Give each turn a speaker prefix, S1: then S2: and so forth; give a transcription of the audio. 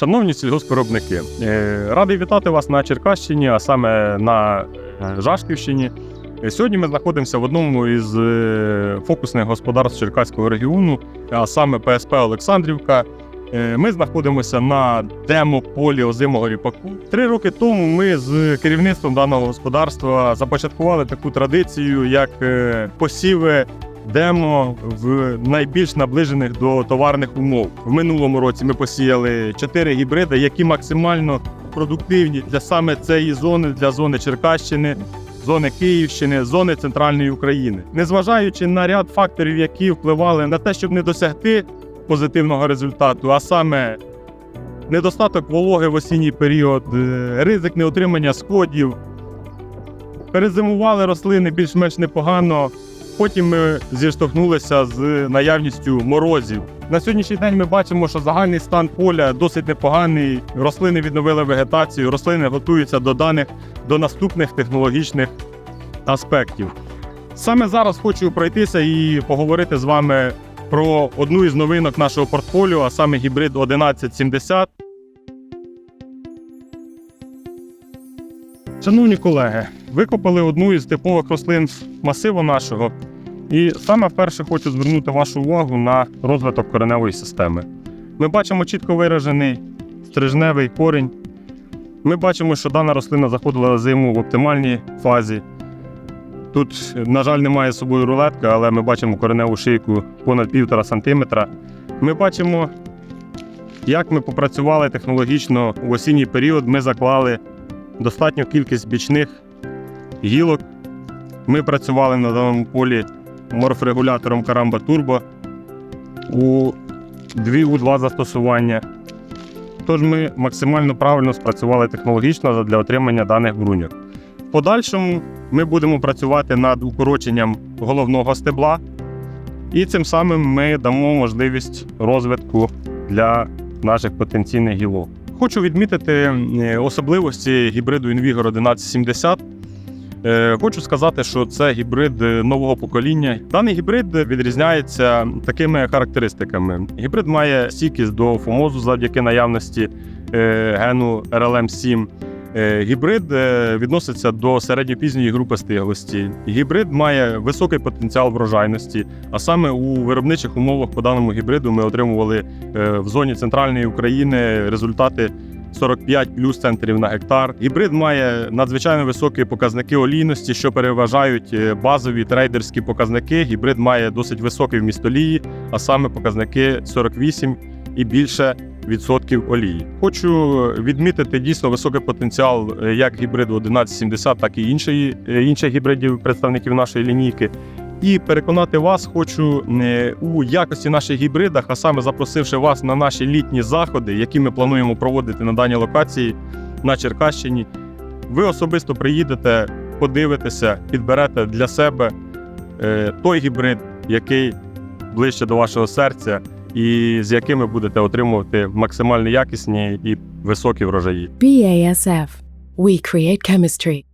S1: Шановні сільгоспвиробники, е, радий вітати вас на Черкащині, а саме на е, Жашківщині. Е, Сьогодні ми знаходимося в одному із фокусних господарств Черкаського регіону, а саме ПСП Олександрівка. Ми знаходимося на демо-полі озимого ріпаку. Три роки тому ми з керівництвом даного господарства започаткували таку традицію, як посіви демо в найбільш наближених до товарних умов. В минулому році ми посіяли чотири гібриди, які максимально продуктивні для саме цієї зони, для зони Черкащини. Зони Київщини, зони центральної України, незважаючи на ряд факторів, які впливали на те, щоб не досягти позитивного результату, а саме недостаток вологи в осінній період, е, ризик неотримання сходів, перезимували рослини більш-менш непогано. Потім ми зіштовхнулися з наявністю морозів. На сьогоднішній день ми бачимо, що загальний стан поля досить непоганий. Рослини відновили вегетацію, рослини готуються до даних до наступних технологічних аспектів. Саме зараз хочу пройтися і поговорити з вами про одну із новинок нашого портфоліо, а саме гібрид 1170. Шановні колеги, викопали одну із типових рослин масиву нашого. І саме вперше хочу звернути вашу увагу на розвиток кореневої системи. Ми бачимо чітко виражений стрижневий корінь. Ми бачимо, що дана рослина заходила на зиму в оптимальній фазі. Тут, на жаль, немає з собою рулетки, але ми бачимо кореневу шийку понад 1,5 см. Ми бачимо, як ми попрацювали технологічно в осінній період. Ми заклали достатню кількість бічних гілок. Ми працювали на даному полі морфрегулятором Карамба Турбо у 2 У2 застосування. Тож ми максимально правильно спрацювали технологічно для отримання даних бруньок. В подальшому ми будемо працювати над укороченням головного стебла, і цим самим ми дамо можливість розвитку для наших потенційних гілок. Хочу відмітити е, особливості гібриду Invigor 1170. Е, Хочу сказати, що це гібрид е, нового покоління. Даний гібрид відрізняється такими характеристиками. Гібрид має стійкість до фомозу завдяки наявності е, гену RLM7. Е, Гібрид відноситься до середньопізньої групи стиглості. Гібрид має високий потенціал врожайності, а саме у виробничих умовах по даному гібриду ми отримували в зоні центральної України результати 45 плюс центрів на гектар. Гібрид має надзвичайно високі показники олійності, що переважають е, базові трейдерські показники. Гібрид має досить високий вміст олії, а саме показники 48 і більше відсотків олії. Хочу відмітити дійсно високий потенціал е, як гібриду 1170, так і іншої, е, інших гібридів представників нашої лінійки. І переконати вас хочу е, у якості наших гібридах, а саме запросивши вас на наші літні заходи, які ми плануємо проводити на даній локації на Черкащині. Ви особисто приїдете, подивитеся, підберете для себе е, той гібрид, який ближче до вашого серця, і з якими будете отримувати максимально якісні і високі врожаї.
S2: BASF. We create chemistry.